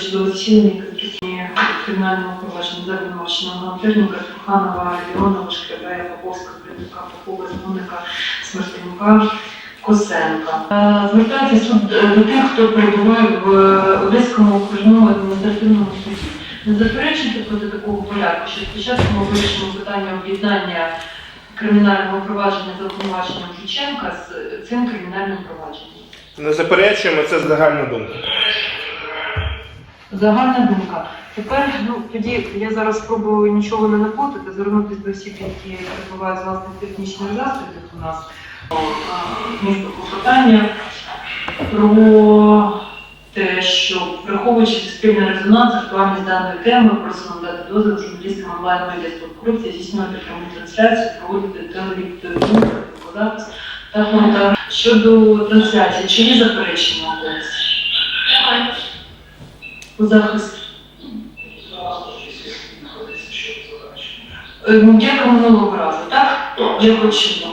щодо зчинення кримінального провадження за обвинуваченого Гантерника, Труханова, Леонова, Шкребея, Поповська, Придука, Попова, Згонника, Смертенюка, Косенка. Е, Звертається суд е, до тих, хто перебуває в е, Одеському окружному адміністративному суді. Не заперечуйте проти такого порядку, що спочатку ми вирішимо питання об'єднання кримінального провадження за обвинуваченням Жученка з цим кримінальним провадженням. Не заперечуємо, це загальна думка. Загальна думка. Тепер, ну тоді я зараз спробую нічого не наплутати, звернутися до всіх, які перебувають з власних технічних засобів у нас. Клопотання про те, що враховуючи суспільний резонанс, актуальність даної теми, просимо дати дозвіл журналістам онлайн-медіа корупції, здійснювати пряму трансляцію, проводити телевізійну запис та коментар. Щодо трансляції, чи є заперечення захист. Е, ну, Як минулого разу, так? Я хочу.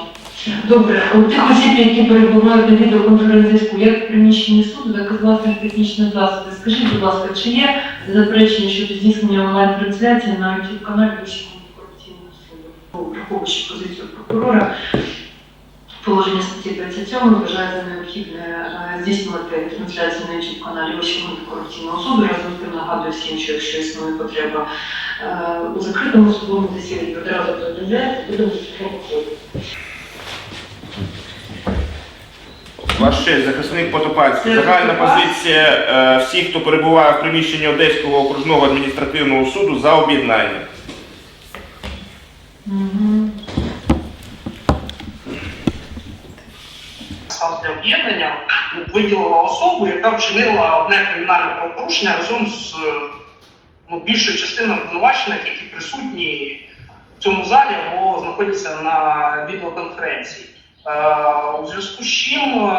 Добре, у тих осіб, які перебувають на відеоконференц-зв'язку, як в приміщенні суду, так і власних технічних засобів, скажіть, будь ласка, чи є заперечення щодо здійснення онлайн-трансляції на youtube каналі Вищого антикорупційного суду? Враховуючи позицію прокурора, положення статті 37 вважає за необхідне здійснювати трансляцію на youtube каналі Вищого антикорупційного суду. Разом з тим нагадую всім, що якщо існує потреба е, у закритому судовому засіданні, одразу повідомляється, будемо проходити. Ваш честь, захисник Потопальський. Загальна позиція е, всіх, хто перебуває в приміщенні Одеського окружного адміністративного суду за об'єднання. Мгм. Для об'єднання виділила особу, яка вчинила одне кримінальне правопорушення разом з ну, більшою частиною обвинувачених, які присутні в цьому залі або знаходяться на відеоконференції. Е, У зв'язку з чим е,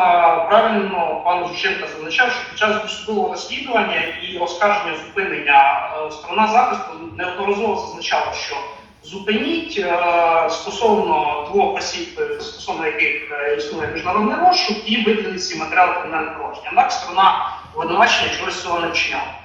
правильно пан Жученко зазначав, що під час досудового розслідування і оскарження зупинення е, сторона захисту неодноразово зазначала, що зупиніть е, стосовно двох осіб, е, стосовно яких е, існує міжнародний розшук, і виділіть ці матеріали кримінального провадження. Однак сторона обвинувачення чогось цього не вчиняла.